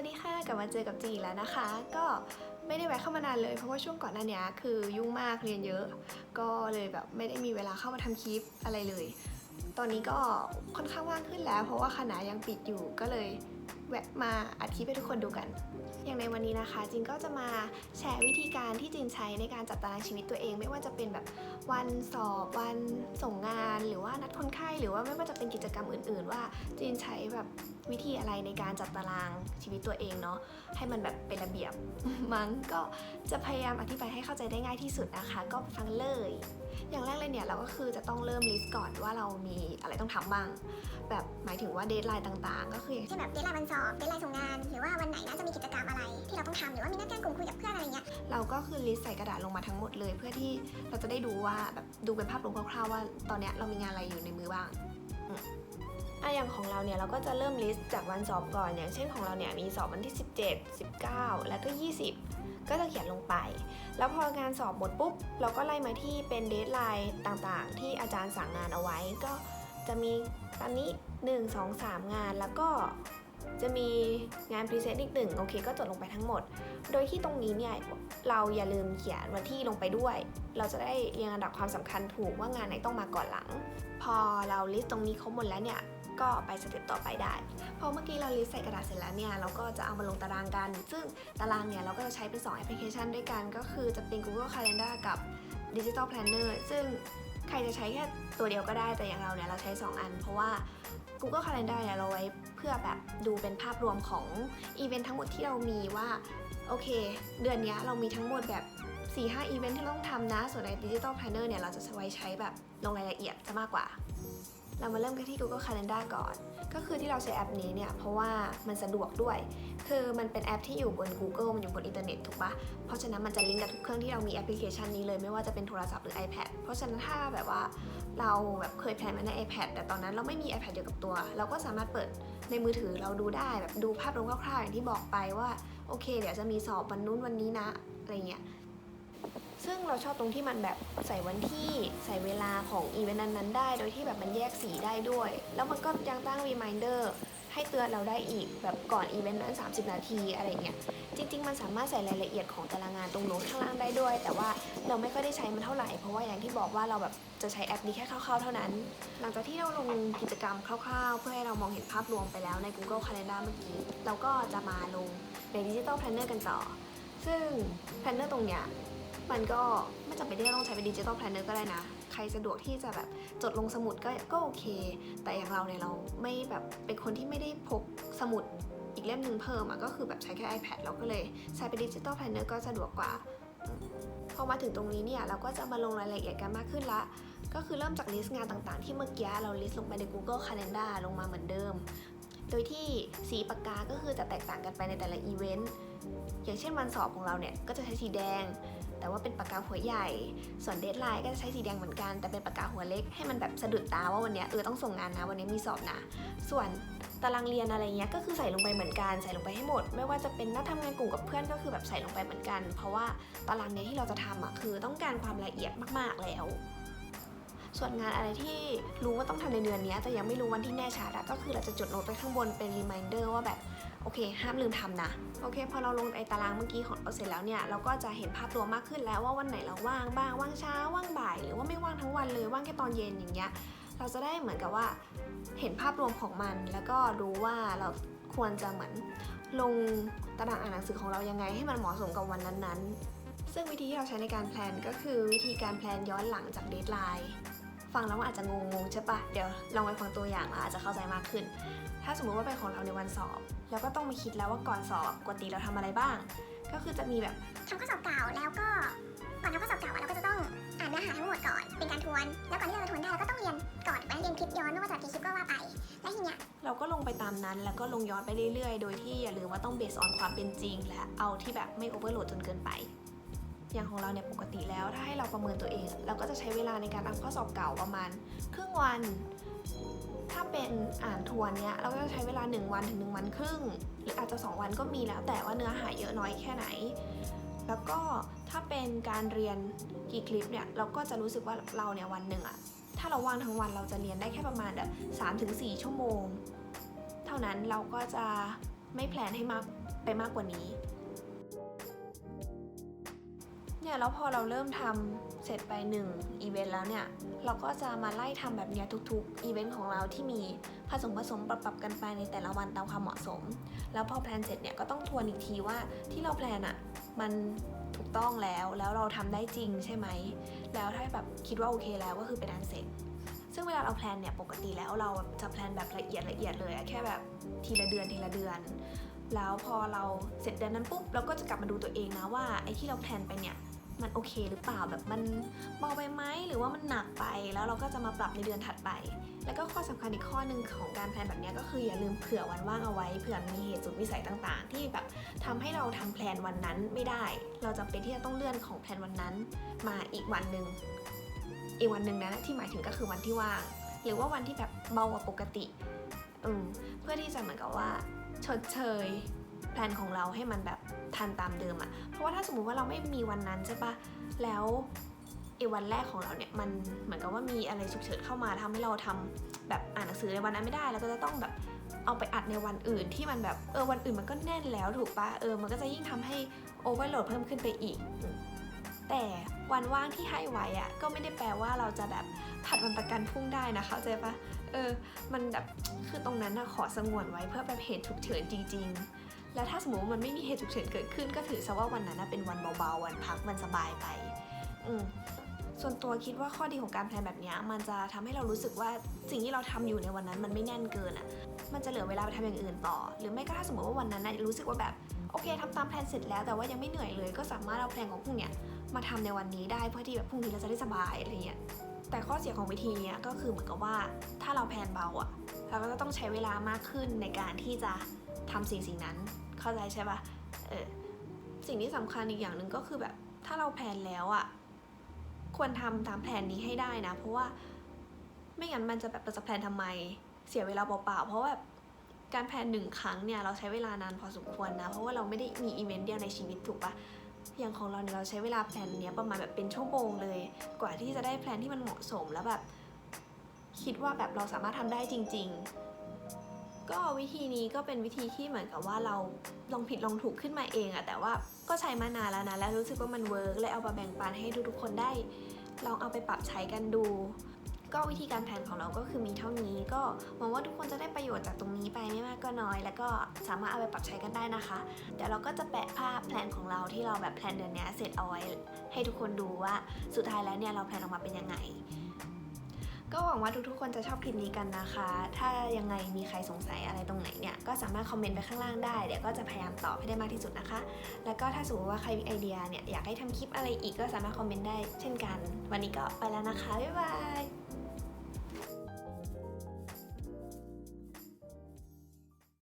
วัสดีค่ะกลับมาเจอกับจีอีกแล้วนะคะ ก็ไม่ได้แวะเข้ามานานเลยเพราะว่าช่วงก่อนหน้านี้คือยุ่งมากเรียนเยอะ ก็เลยแบบไม่ได้มีเวลาเข้ามาทำคลิปอะไรเลย ตอนนี้ก็ค่อนข้างว่างขึ้นแล้ว เพราะว่าคณะยังปิดอยู่ก็เลยแวะมาอัดคลิปให้ทุกคนดูกัน อย่างในวันนี้นะคะจินก็จะมาแชร์วิธีการที่จินใช้ในการจัดตารางชีวิตตัวเอง ไม่ว่าจะเป็นแบบวันสอบวันส่งงาน หรือว่านัดคนไข้หรือว่าไม่ว่าจะเป็นกิจกรรมอื่น ๆ ว่าจินใช้แบบ วิธีอะไรในการจัดตารางชีวิตตัวเองเนาะให้มันแบบเป็นระเบียบมั้งก็จะพยายามอธิบายให้เข้าใจได้ง่ายที่สุดนะคะ ก็ฟังเลย อย่างแรกเลยเนี่ยเราก็คือจะต้องเริ่มลิสต์ก่อนว่าเรามีอะไรต้องทำบ้าง แบบหมายถึงว่าเดทไลน์ต่างๆ ก็คืออย่างเช่นแบบเดทไลน์วันสอบเดทไลน์ส่งงาน หรือว่าวันไหนนะจะมีกิจกรรมอะไร ที่เราต้องทำหรือว่ามีนัดการกลุ่มคุยกับเพื่อนอะไรเงี้ยเราก็คือลิสต์ใส่กระดาษลงมาทั้งหมดเลย เพื่อที่เราจะได้ดูว่าแบบดูเป็นภาพรวมคร่าวๆว่าตอนเนี้ยเรามีงานอะไรอยู่ในมือบ้าง อะอย่างของเราเนี่ยเราก็จะเริ่มลิสต์จากวันสอบก่อน อย่างเช่นของเราเนี่ยมีสอบวันที่ 17 19 แล้วก็ 20 ก็จะเขียนลงไป แล้วพองานสอบหมดปุ๊บ เราก็ไล่มาที่เป็นเดทไลน์ต่างๆ ที่อาจารย์สั่งงานเอาไว้ ก็จะมีตอนนี้ 1 2 3 งานแล้วก็ จะมีงานพรีเซนต์อีกหนึ่งโอเค ก็จดลงไปทั้งหมด โดยที่ตรงนี้เนี่ยเราอย่าลืมเขียนวันที่ลงไปด้วย เราจะได้เรียงอันดับความสำคัญถูกว่างานไหนต้องมาก่อนหลัง พอเราลิสต์ตรงนี้ครบหมดแล้วเนี่ยก็ไปสเต็ปต่อไปได้ พอเมื่อกี้เราลิสต์ใส่กระดาษเสร็จแล้วเนี่ยเราก็จะเอามาลงตารางกัน ซึ่งตารางเนี่ยเราก็จะใช้เป็น2แอปพลิเคชันด้วยกัน ก็คือจะเป็น Google Calendar กับ Digital Planner ซึ่ง ใครจะใช้แค่ตัวเดียวก็ได้แต่อย่างเราเนี่ยเราใช้ 2 อัน เพราะว่า Google Calendar เนี่ยเราไว้เพื่อแบบดูเป็นภาพรวมของอีเวนต์ทั้งหมดที่เรามีว่า โอเค เดือนนี้เรามีทั้งหมดแบบ 4-5 อีเวนต์ที่ต้องทำนะ ส่วนใน Digital Planner เนี่ยเราจะไว้ใช้แบบลงรายละเอียดจะมากกว่า เรามาเริ่มกันที่ Google Calendar ก่อน ก็คือที่เราใช้แอปนี้เนี่ยเพราะว่ามันสะดวกด้วย คือมันเป็นแอปที่อยู่บน Google มันอยู่บนอินเทอร์เน็ตถูกปะเพราะฉะนั้นมันจะลิงก์กับทุกเครื่องที่เรามีแอปพลิเคชันนี้เลยไม่ว่าจะเป็นโทรศัพท์หรือ iPad เพราะฉะนั้นถ้าแบบว่าเราแบบเคยแพลนมาใน iPad แต่ตอนนั้นเราไม่มี iPad เดียวกับตัว เราก็สามารถเปิดในมือถือเราดูได้แบบดูภาพรวมคร่าวๆอย่างที่บอกไปว่าโอเค เดี๋ยวจะมีสอบวันนู้นวันนี้นะอะไรเงี้ย ซึ่งเราชอบตรงที่มันแบบใส่วันที่ใส่เวลาของอีเวนต์นั้นๆได้ โดยที่แบบมันแยกสีได้ด้วย แล้วมันก็ยังตั้ง reminder ให้เตือนเราได้อีกแบบก่อนอีเวนต์นั้น 30 นาทีอะไรเงี้ย จริง ๆ มันสามารถใส่รายละเอียดของตารางงานตรงโน้นข้างล่างได้ด้วย แต่ว่าเราไม่ค่อยได้ใช้มันเท่าไหร่ เพราะว่าอย่างที่บอกว่าเราแบบจะใช้แอปนี้แค่คร่าวๆเท่านั้น หลังจากที่เราลงกิจกรรมคร่าวๆ เพื่อให้เรามองเห็นภาพรวมไปแล้วใน Google Calendar เมื่อกี้ เราก็จะมาลงใน Digital Planner กันต่อ ซึ่ง Planner ตรงเนี้ย มันก็ไม่จำเป็นที่จะต้องใช้เป็นดิจิ t a ลแพลนเนอร์ก็ได้นะ ใครสะดวกที่จะแบบจดลงสมุดก็ก็โอเค แต่อย่างเราเนี่ยเราไม่แบบเป็นคนที่ไม่ได้พกสมุดอีกเล่มหนึ่งเพิ่มอะก็คือแบบใช้แค่ iPad เราก็เลยใช้เป็นดิจิ t a ลแพลนเนอร์ก็สะดวกกว่าพอมาถึงตรงนี้เนี่ยเราก็จะมาลงรายละเอียดกันมากขึ้นละก็คือเริ่มจากลิสต์งานต่างๆ ที่เมื่อกี้เราลิสต์ลงไปใน Google Calendar ลงมาเหมือนเดิม โดยที่สีปากกาก็คือจะแตกต่างกันไปในแต่ละอีเวนต์ อย่างเช่นวันสอบของเราเนี่ย ก็จะใช้สีแดง แต่ว่าเป็นปากกาหัวใหญ่ ส่วนเดทไลน์ก็จะใช้สีแดงเหมือนกัน แต่เป็นปากกาหัวเล็กให้มันแบบสะดุดตาว่าวันนี้เออต้องส่งงานนะวันนี้มีสอบนะ ส่วนตารางเรียนอะไรเงี้ยก็คือใส่ลงไปเหมือนกันใส่ลงไปให้หมด ไม่ว่าจะเป็นนัดทำงานกลุ่มกับเพื่อนก็คือแบบใส่ลงไปเหมือนกัน เพราะว่าตารางเนี้ยที่เราจะทำอะคือต้องการความละเอียดมากๆแล้ว ส่วนงานอะไรที่รู้ว่าต้องทำในเดือนเนี้ยแต่ยังไม่รู้วันที่แน่ชัดก็คือเราจะจดโน้ตไปข้างบนเป็น reminder ว่าแบบ อเคห้ามลืมทำนะโอเค พอเราลงไอตารางเมื่อกี้ของเราเสร็จแล้วเนี่ยเราก็จะเห็นภาพรวมมากขึ้นแล้วว่าวันไหนเราว่างบ้างว่างเช้าว่างบ่าย หรือว่าไม่ว่างทั้งวันเลยว่างแค่ตอนเย็นอย่างเงี้ยเราจะได้เหมือนกับว่าเห็นภาพรวมของมัน แล้วก็รู้ว่าเราควรจะเหมือนลงตารางอ่านหนังสือของเรายังไงให้มันเหมาะสมกับวันนั้นๆ ซึ่งวิธีที่เราใช้ในการแพลนก็คือวิธีการแพลนย้อนหลังจากเดทไลน์ฟังแล้วมันอาจจะงงๆใช่ปะเดี๋ยวลองไปฟังตัวอย่างแล้วอาจจะเข้าใจมากขึ้นถ้าสมมุติว่าเป็นของเราในวันสอบแล้วก็ต้องมาคิดแล้วว่าก่อนสอบปกติเราทำอะไรบ้าง ก็คือจะมีแบบทำข้อสอบเก่าแล้วก็ก่อนทำข้อสอบเก่าอะเราก็จะต้องอ่านเนื้อหาทั้งหมดก่อนเป็นการทวน แล้วก่อนที่เราจะทวนได้เราก็ต้องเรียนก่อนถูกไหมเรียนคลิปย้อนไม่ว่าจะกี่คลิปก็ว่าไปแล้วทีเนี้ยเราก็ลงไปตามนั้นแล้วก็ลงย้อนไปเรื่อยๆ โดยที่อย่าลืมว่าต้องเบสออนความเป็นจริง และเอาที่แบบไม่โอเวอร์โหลดจนเกินไป อย่างของเราเนี่ยปกติแล้วถ้าให้เราประเมินตัวเอง เราก็จะใช้เวลาในการอ่านข้อสอบเก่าประมาณ ครึ่งวัน ถ้าเป็นอ่านทวนเนี้ยเราก็จะใช้เวลา 1 วันถึง 1 วันครึ่ง หรืออาจจะ 2 วันก็มีแล้ว แต่ว่าเนื้อหาเยอะน้อยแค่ไหน แล้วก็ถ้าเป็นการเรียนกี่คลิปเนี่ยเราก็จะรู้สึกว่าเราเนี่ยวันหนึ่งอะถ้าเราว่างทั้งวันเราจะเรียนได้แค่ประมาณแบบ3-4ชั่วโมง เท่านั้นเราก็จะไม่แพลนให้มากไปมากกว่านี้ เนี่ยแล้วพอเราเริ่มทำเสร็จไป1อีเวนต์แล้วเนี่ยเราก็จะมาไล่ทำแบบเนี้ยทุกๆอีเวนต์ของเราที่มีผสมผสมปรับๆกันไปในแต่ละวันตามความเหมาะสม แล้วพอแพลนเสร็จเนี่ยก็ต้องทวนอีกทีว่าที่เราแพลนอะมันถูกต้องแล้วแล้วเราทำได้จริงใช่ไหมแล้วถ้าแบบคิดว่าโอเคแล้วก็คือเป็นอันเสร็จซึ่งเวลาเราแพลนเนี่ยปกติแล้วเราจะแพลนแบบละเอียดละเอียดเลยแค่แบบทีละเดือนทีละเดือน แล้วพอเราเสร็จเดือนนั้นปุ๊บเราก็จะกลับมาดูตัวเองนะว่าไอ้ที่เราแพลนไปเนี่ย มันโอเคหรือเปล่าแบบมันเบาไปไหมหรือว่ามันหนักไป แล้วเราก็จะมาปรับในเดือนถัดไป แล้วก็ข้อสำคัญอีกข้อหนึ่งของการแพลนแบบนี้ก็คืออย่าลืมเผื่อวันว่างเอาไว้เผื่อมีเหตุสุดวิสัยต่างๆ ที่แบบทำให้เราทำแพลนวันนั้นไม่ได้ เราจำเป็นที่จะต้องเลื่อนของแพลนวันนั้น มาอีกวันหนึ่งอีกวันหนึ่งนะที่หมายถึงก็คือวันที่ว่าง หรือว่าวันที่แบบเบากว่าปกติอืมเพื่อที่จะเหมือนกับว่าชดเชย พลนของเราให้มันแบบทันตามเดิมอะเพราะว่าถ้าสมมุติว่าเราไม่มีวันนั้นใช่ปะแล้วไอ้วันแรกของเราเนี่ยมันเหมือนกับว่ามีอะไรฉุกเฉินเข้ามาทำให้เราทำแบบอ่านหนังสือในวันนั้นไม่ได้ แล้วก็จะต้องแบบเอาไปอัดในวันอื่นที่มันแบบเออวันอื่นมันก็แน่นแล้วถูกปะเออมันก็จะยิ่งทำให้โอเวอร์โหลดเพิ่มขึ้นไปอีก แต่วันว่างที่ให้ไว้อะก็ไม่ได้แปลว่าเราจะแบบผัดวันประกันพรุ่งได้นะคะเข้าใจปะเออมันแบบคือตรงนั้นนะขอสงวนไว้เพื่อแบบเหตุฉุกเฉินจริง ๆ แล้วถ้าสมมติว่ามันไม่มีเหตุฉุกเฉินเกิดขึ้น ก็ถือซะว่าวันนั้นเป็นวันเบาๆ วันพักวันสบายไปอืส่วนตัวคิดว่าข้อดีของการแพลนแบบนี้มันจะทำให้เรารู้สึกว่าสิ่งที่เราทำอยู่ในวันนั้นมันไม่แน่นเกินอะ่ะ มันจะเหลือเวลาไปทำอย่างอื่นต่อ หรือไม่ก็ถ้าสมมติว่าวันนั้นนะรู้สึกว่าแบบโอเคทำตามแพลนเสร็จแล้วแต่ว่ายังไม่เหนื่อยเลย ก็สามารถเอาแพลนของพรุ่งเนี้ยมาทำในวันนี้ได้เพื่อที่แบบพรุ่งนี้เราจะได้สบายอะไรเงี้ยแต่ข้อเสียของวิธีเนี้ยก็คือเหมือนกับว่าถ้าเราแพลนเบาอะเราก็จะต้องใช้เวลามากขึ้นในการที่จะทำสิ่งสิ่งนั้น เข้าใจใช่ปะเออสิ่งที่สำคัญอีกอย่างหนึ่งก็คือแบบถ้าเราแพลนแล้วอะควรทำตามแผนนี้ให้ได้นะ เพราะว่าไม่งั้นมันจะแบบเราจะแพลนทำไม เสียเวลาเปล่าๆเพราะแบบการแพลนหนึ่งครั้งเนี่ยเราใช้เวลานานพอสมควรนะ เพราะว่าเราไม่ได้มีอีเวนต์เดียวในชีวิตถูกปะอย่างของเราเนี่ยเราใช้เวลาแพลนเนี้ยประมาณแบบเป็นชั่วโมงเลย กว่าที่จะได้แพลนที่มันเหมาะสมแล้วแบบคิดว่าแบบเราสามารถทำได้จริง ๆ ก็วิธีนี้ก็เป็นวิธีที่เหมือนกับว่าเราลองผิดลองถูกขึ้นมาเองอะแต่ว่าก็ใช้มานานแล้วนะ แล้วรู้สึกว่ามันเวิร์กเลยเอามาแบ่งปันให้ทุกๆคนได้ ลองเอาไปปรับใช้กันดู ก็วิธีการแพลนของเราก็คือมีเท่านี้ ก็หวังว่าทุกคนจะได้ประโยชน์จากตรงนี้ไปไม่มากก็น้อย แล้วก็สามารถเอาไปปรับใช้กันได้นะคะ เดี๋ยวเราก็จะแปะภาพแพลนของเราที่เราแบบแพลนเดือนนี้เสร็จเอาไว้ให้ทุกคนดูว่าสุดท้ายแล้วเนี่ยเราแพลนออกมาเป็นยังไง ก็หวังว่าทุกๆ คนจะชอบคลิปนี้กันนะคะ ถ้ายังไงมีใครสงสัยอะไรตรงไหนเนี่ย ก็สามารถคอมเมนต์ไปข้างล่างได้ เดี๋ยวก็จะพยายามตอบให้ได้มากที่สุดนะคะ แล้วก็ถ้าสมมติว่าใครมีไอเดียเนี่ยอยากให้ทำคลิปอะไรอีกก็สามารถคอมเมนต์ได้เช่นกัน วันนี้ก็ไปแล้วนะคะ บ๊ายบาย